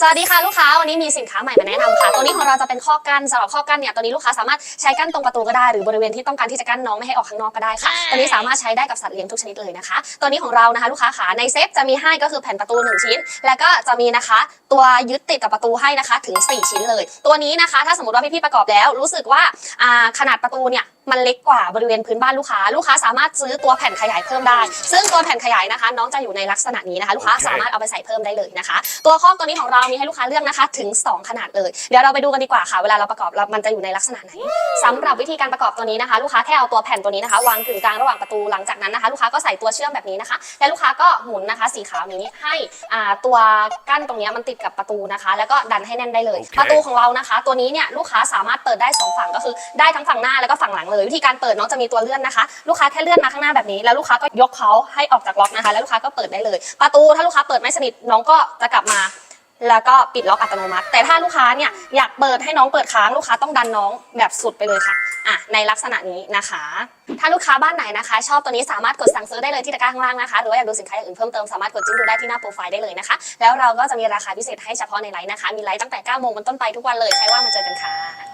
สวัสดีค่ะลูกค้าวันนี้มีสินค้าใหม่มาแนะนำค่ะ ตัวนี้ของเราจะเป็นข้อกั้นสำหรับข้อกั้นเนี่ยตัวนี้ลูกค้าสามารถใช้กั้นตรงประตูก็ได้หรือบริเวณที่ต้องการที่จะกั้นน้องไม่ให้ออกข้างนอกก็ได้ค่ะ ตัวนี้สามารถใช้ได้กับสัตว์เลี้ยงทุกชนิดเลยนะคะ ตัวนี้ของเรานะคะลูกค้าขาในเซตจะมีให้ก็คือแผ่นประตูหนึ่งชิ้น แล้วก็จะมีนะคะ ตัวยึดติดกับประตูให้นะคะถึง 4 ชิ้นเลย ตัวนี้นะคะ ถ้าสมมติว่าพี่ๆประกอบแล้ว รู้สึกว่าอ่าขนาดประตูเนี่ย มันเล็กกว่าบริเวณพื้นบ้านลูกค้า ลูกค้าสามารถซื้อตัวแผ่นขยายเพิ่มได้ ซึ่งตัวแผ่นขยายนะคะ น้องจะอยู่ในลักษณะนี้นะคะ ลูกค้าโอเคสามารถเอาไปใส่เพิ่มได้เลยนะคะ ตัวข้อกตัวนี้ของเรามีให้ลูกค้าเลือกนะคะ ถึง 2 ขนาดเลย เดี๋ยวเราไปดูกันดีกว่าค่ะ เวลาเราประกอบเรามันจะอยู่ในลักษณะไหนสำหรับวิธีการประกอบตัวนี้นะคะ ลูกค้าแค่เอาตัวแผ่นตัวนี้นะคะ วางกึ่งกลางระหว่างประตูหลังจากนั้นนะคะ ลูกค้าก็ใส่ตัวเชื่อมแบบนี้นะคะ แล้วลูกค้าก็หมุนนะคะ สีขาวนี้ให้อ่าตัวกั้นตรงเนี้ยมันติดกับประตูนะคะ แล้วก็ดันให้แน่นได้เลยโอเคประตูของเรานะคะ ตัวนี้เนี่ยลูกค้าสามารถเปิดได้สองฝั่งก็คือได้ทั้งฝั่งหน้าแล้วก็ฝั่งหลังเลย วิธีการเปิดน้องจะมีตัวเลื่อนนะคะ ลูกค้าแค่เลื่อนมาข้างหน้าแบบนี้ แล้วลูกค้าก็ยกเขาให้ออกจากล็อกนะคะ แล้วลูกค้าก็เปิดได้เลย ประตูถ้าลูกค้าเปิดไม่สนิทน้องก็จะกลับมาแล้วก็ปิดล็อกอัตโนมัติ แต่ถ้าลูกค้าเนี่ยอยากเปิดให้น้องเปิดค้างลูกค้าต้องดันน้องแบบสุดไปเลยค่ะอะในลักษณะนี้นะคะ ถ้าลูกค้าบ้านไหนนะคะ ชอบตัวนี้สามารถกดสั่งซื้อได้เลยที่ตะกร้าข้างล่างนะคะหรือว่าอยากดูสินค้าอย่างอื่นเพิ่มเติมสามารถกดจิ้มดูได้ที่หน้าโปรไฟล์ได้เลยนะคะ แล้วเราก็จะมีราคาพิเศษให้เฉพาะในไลน์นะคะ มีไลน์ตั้งแต่9โมงเป็นต้นไปทุกวันเลยใครว่ามาเจอกันค่ะ